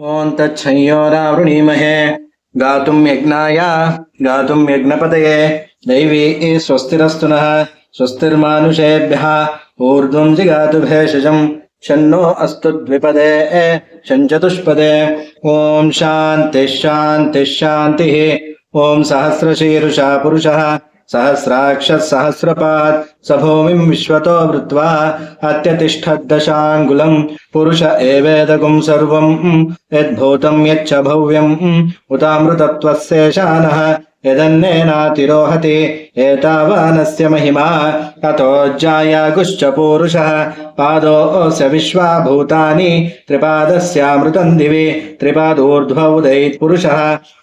ॐ तच्छंयोरावृणीमहे गातुं यज्ञाय, गातुं यज्ञपतये। दैवी स्वस्तिरस्तु नः, स्वस्तिर्मानुषेभ्यः। ऊर्ध्वं जिगातु भेषजं शन्नो अस्तु द्विपदे, शञ्चतुष्पदे। ॐ शान्तिः शान्तिः शान्तिः। ॐ सहस्रशीर्षा पुरुषः सहस्राक्षः सहस्रपात् स भूमिं विश्वतो वृत्वा अत्यतिष्ठद्दशाङ्गुलम् पुरुष एवेदगुं सर्वम् यद्भूतं यच्च भव्यम् उतामृतत्वस्येषानः यदन्नेनातिरोहति एतावानस्य महिमा ततोज्जायागुश्च पूरुषः पादोऽस्य विश्वा भूतानि त्रिपादस्यामृतं दिवि त्रिपादूर्ध्व उदैत्पुरुषः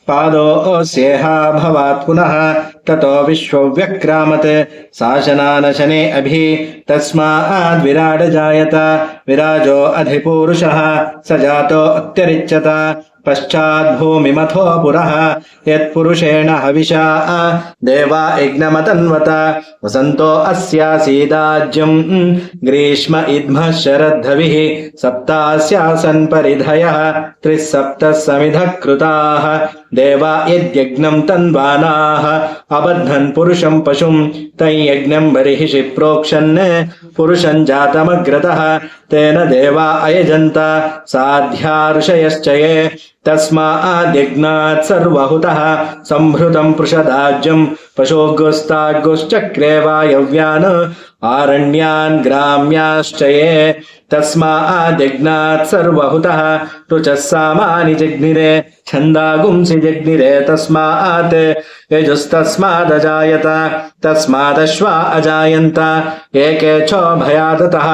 पादोऽस्येहा भवात् पुनः ततो विश्वव्यक्रामत् शासनानशने अभि तस्माद्विराड जायत विराजो अधिपूरुषः स जातो अत्यरिच्यत पश्चाद्भूमिमथो पुरः यत्पुरुषेण हविषा देवा यज्ञमतन्वत वसन्तो अस्यासीदाज्यम् ग्रीष्म इद्मः शरद्धविः सप्तास्यासन् परिधयः त्रिः सप्तः समिधः कृताः देवा यद्यज्ञम् तन्वानाः अबध्नन् पुरुषम् पशुम् तञ्यज्ञम् बर्हिषि प्रोक्षन् पुरुषम् जातमग्रतः तेन देवा अयजन्त साध्या ऋषयश्च ये तस्माद्यज्ञात् सर्वहुतः सम्भृतम् पृषदाज्यम् पशोगुस्तागुश्चक्रे वायव्यान् आरण्यान् ग्राम्याश्च ये तस्माद्यज्ञात् सर्वहुतः ऋचः सामानि जग्निरे छन्दागुंसि जग्निरे तस्मात् यजुस्तस्मादजायत तस्मादश्वा अजायन्त एके क्षोभयादतः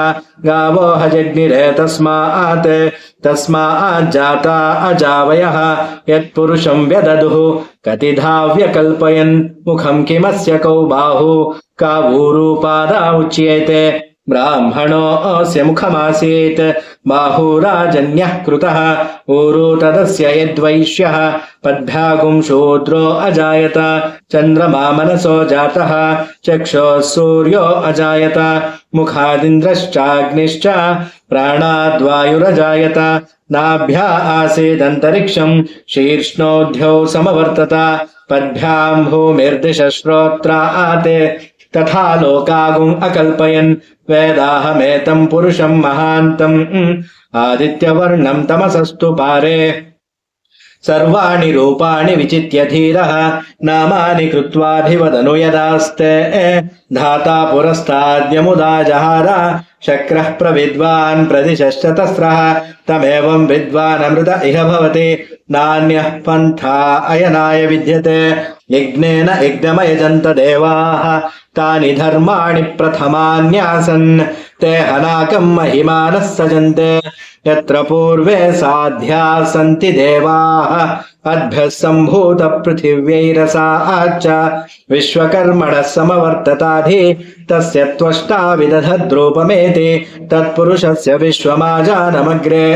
गावो हजग्निरे तस्मात् तस्माज्जाता अजावयः यत्पुरुषं व्यददुः కతిధావ్య కల్పయన్ ముఖం కిమస్య కౌబాహు కావూరు పాదా ఉచ్యతే ब्राह्मणोऽस्य मुखमासीत् बाहुराजन्यः कृतः ऊरु तदस्य यद्वैश्यः पद्भ्यागुं शूद्रो अजायत चन्द्रमा मनसो जातः चक्षुः सूर्यो अजायत मुखादिन्द्रश्चाग्निश्च प्राणाद्वायुरजायत नाभ्या आसीदन्तरिक्षम् शीर्ष्णोऽध्यौ समवर्तत पद्भ्याम् भूमिर्दिशश्रोत्रात् तथा लोकागुम् अकल्पयन् वेदाहमेतम् पुरुषम् महान्तम् आदित्यवर्णम् तमसस्तु पारे సర్వాణి రూపాణి విచిత్య ధీర నామాని కృత్వాభివదను యదాస్తే. ధాతా పురస్తాద్యముదా జహార శక్ర ప్రవిద్వాన్ ప్రతిశతస్ర తమేవం విద్వాన్ అమృత ఇహ భవతి. నాణ్య పంథా అయనాయ విద్యతే. యజ్ఞేన యజ్ఞమయజంత దేవా తాని ధర్మాణి ప్రథమాన్యాసన్. ते हनाकम् महिमानः सजन्ते यत्र पूर्वे साध्याः सन्ति देवाः अद्भ्यः सम्भूतपृथिव्यैरसाच्च विश्वकर्मणः समवर्तताधि तस्य त्वष्टा विदधद्रूपमेति तत्पुरुषस्य विश्वमाजानमग्रे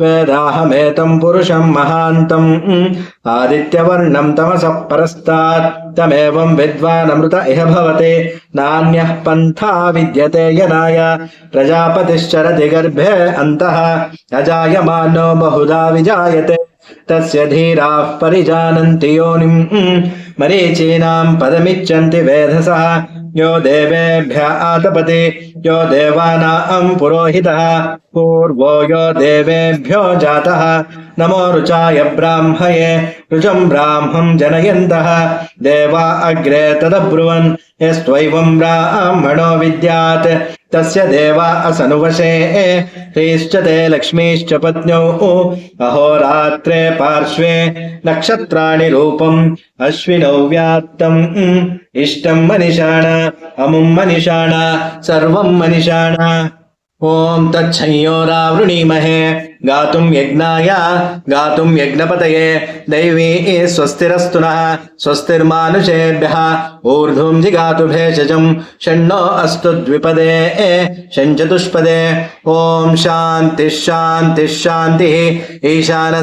वेदाहमेतम् पुरुषम् महान्तम् आदित्यवर्णम् तमसः परस्तात् तमेवम् विद्वानमृत इह भवति नान्यः पन्था विद्यते यनाय प्रजापतिश्चरति गर्भे अन्तः अजायमानो बहुधा विजायते तस्य धीराः परिजानन्ति योनिम् मरीचीनाम् पदमिच्छन्ति वेधसः यो देवेभ्य आतपति यो देवानाम् पुरोहितः पूर्वो यो देवेभ्यो जातः नमो रुचाय ब्राह्मये रुचम् ब्राह्मम् जनयन्तः देवा अग्रे तदब्रुवन् यस्त्वैवम् ब्राह्मणो विद्यात् तस्य देवा असनुवशे ह्रीश्च ते लक्ष्मीश्च पत्न्यौ अहोरात्रे पार्श्वे नक्षत्राणि रूपम् अश्विनौ व्यात्तम् इष्टम् मनिषाण अमुम् मनिषाण सर्वम् मनिषाण ॐ तच्छंयोरावृणीमहे, गातुं यज्ञाय, गातुं यज्ञपतये, दैवी स्वस्तिरस्तु नः स्वस्तिर्मानुषेभ्यः, ऊर्ध्वं जिगातु भेषजं, षण्णो अस्तु द्विपदे षञ्चतुष्पदे ॐ शान्तिः शान्तिः शान्तिः, ईशानः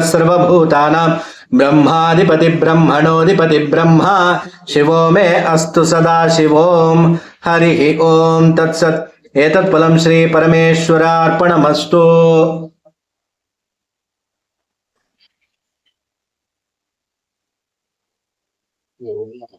सर्वभूतानां ब्रह्माधिपति ब्रह्मणोऽधिपति ब्रह्मा, शिवो मे अस्तु सदा शिवोम्, हरिः ॐ तत्सत्। ஏதத் பலம் ஸ்ரீ பரமேஸ்வர அர்ப்பணமஸ்தோ ஓம் நம